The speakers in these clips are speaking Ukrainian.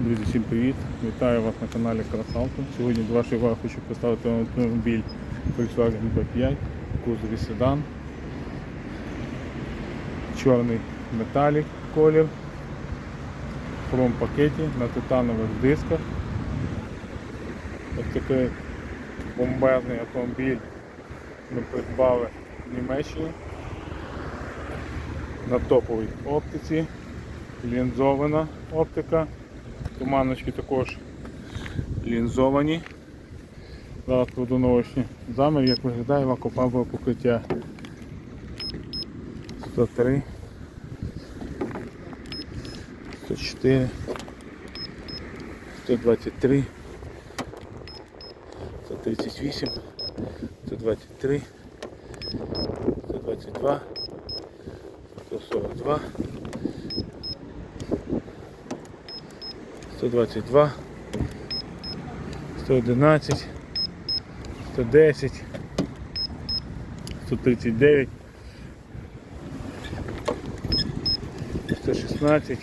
Друзі, всім привіт! Вітаю вас на каналі Красавто. Сьогодні до вашої уваги хочу представити вам автомобіль Volkswagen B5, в кузові седан, чорний металік колір, хром пакеті на титанових дисках. Ось такий бомбезний автомобіль ми придбали в Німеччині на топовій оптиці, лінзована оптика. Туманочки також лінзовані. Зараз наочні замір, як виглядає лакофабове покриття. 103, 104, 123, 138, 123, 122, 142. 122, 111, 110, 139, 116,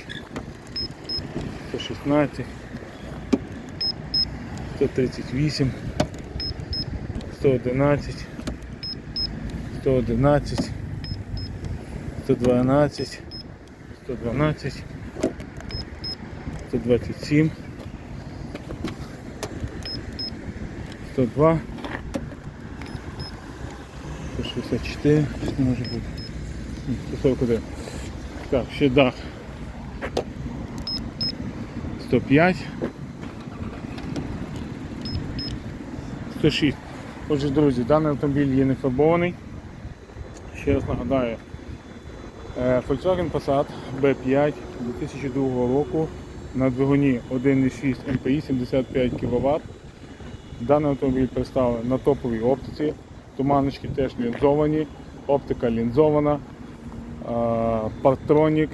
116, 138, 111, 111, 112, 112, 127, 102, 164, що може бути. Ні, 141. Так, ще дах. 105. 106. Отже, друзі, даний автомобіль є не фарбований. Ще раз нагадаю, е, Volkswagen Passat B5 2002 року на двигуні 1,6 MPI 75 кВт. Даний автомобіль представлений на топовій оптиці. Туманочки теж лінзовані, оптика лінзована, партронік,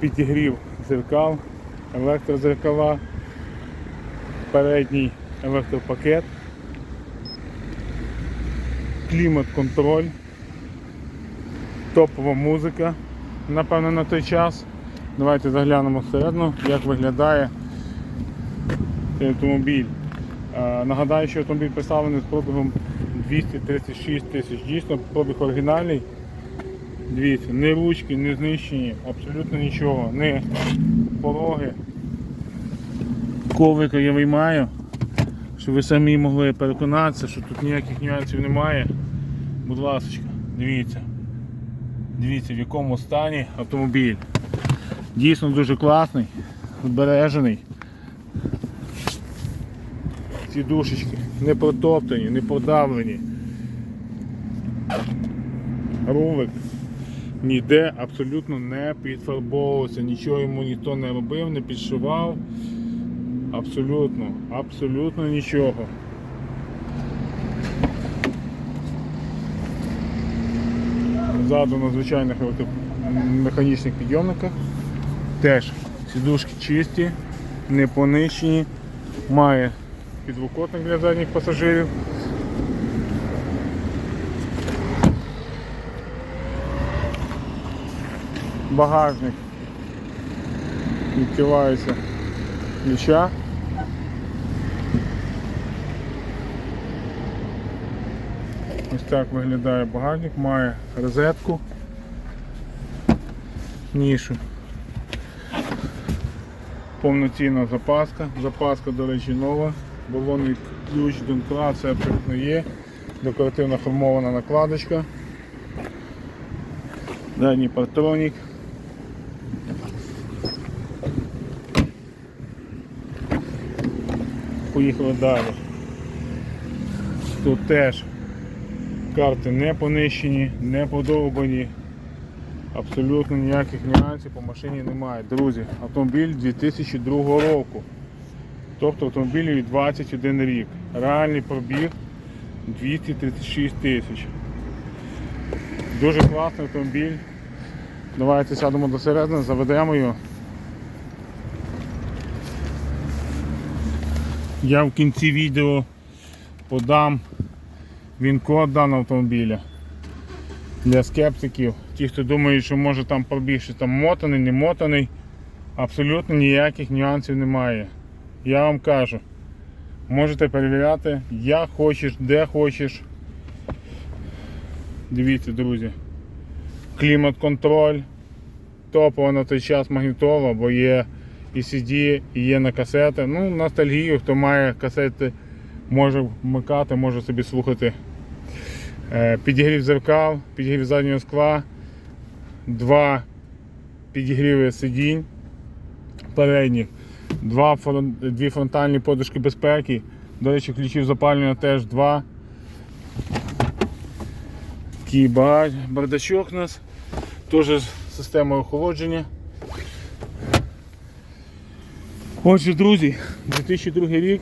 підігрів зеркал, електрозеркала, передній електропакет, клімат-контроль, топова музика, напевно, на той час. Давайте заглянемо всередину, як виглядає цей автомобіль. Е, Нагадаю, що автомобіль представлений з пробігом 236 тисяч. Дійсно, пробіг оригінальний. Дивіться, ні ручки, не знищені, абсолютно нічого, не пороги. Коврика я виймаю, щоб ви самі могли переконатися, що тут ніяких нюансів немає. Будь ласка, дивіться. Дивіться, в якому стані автомобіль. Дійсно дуже класний, збережений. Ці душечки не протоптані, не продавлені. Рулик ніде абсолютно не підфарбовувався, нічого йому ніхто не робив, не підшивав. Абсолютно, абсолютно нічого. Ззаду на звичайних механічних підйомниках. Теж сідушки чисті, не понищені, має підлокотник для задніх пасажирів. Багажник відкривається ключа. Ось так виглядає багажник, має розетку, нішу. Повноцінна запаска. Запаска, до речі, нова. Балонний ключ, донкла, все абсолютно є. Декоративна формована накладочка. Задній партронік. Поїхали далі. Тут теж карти не понищені, не подовбані. Абсолютно ніяких нюансів по машині немає. Друзі, автомобіль 2002 року. Тобто автомобілю 21 рік. Реальний пробіг 236 тисяч. Дуже класний автомобіль. Давайте сядемо до середини, заведемо його. Я в кінці відео подам він-код даного автомобіля. Для скептиків, ті, хто думає, що може там пробіг щось там мотаний, не мотаний. Абсолютно ніяких нюансів немає. Я вам кажу. Можете перевіряти, як хочеш, де хочеш. Дивіться, друзі. Клімат-контроль. Топова на той час магнітола, бо є і CD, і є на касети. Ну, ностальгію, хто має касети, може вмикати, може собі слухати. Е, Підігрів зеркал, підігрів заднього скла, два підігріви сидінь передніх, два дві фронтальні подушки безпеки. До речі, ключів запалювання теж два. Такий бардачок у нас. Теж з системою охолодження. Отже, друзі, 2002 рік,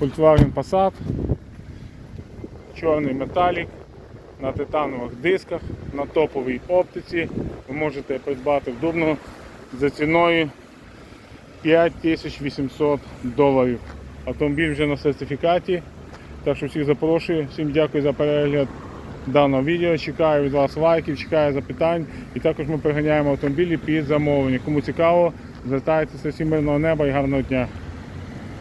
Volkswagen Passat, чорний металік на титанових дисках, на топовій оптиці. Ви можете придбати в Дубно за ціною 5800 доларів. Автомобіль вже на сертифікаті. Так що всіх запрошую. Всім дякую за перегляд даного відео. Чекаю від вас лайків, чекаю запитань. І також ми приганяємо автомобілі під замовлення. Кому цікаво, звертайтеся всім мирного неба і гарного дня.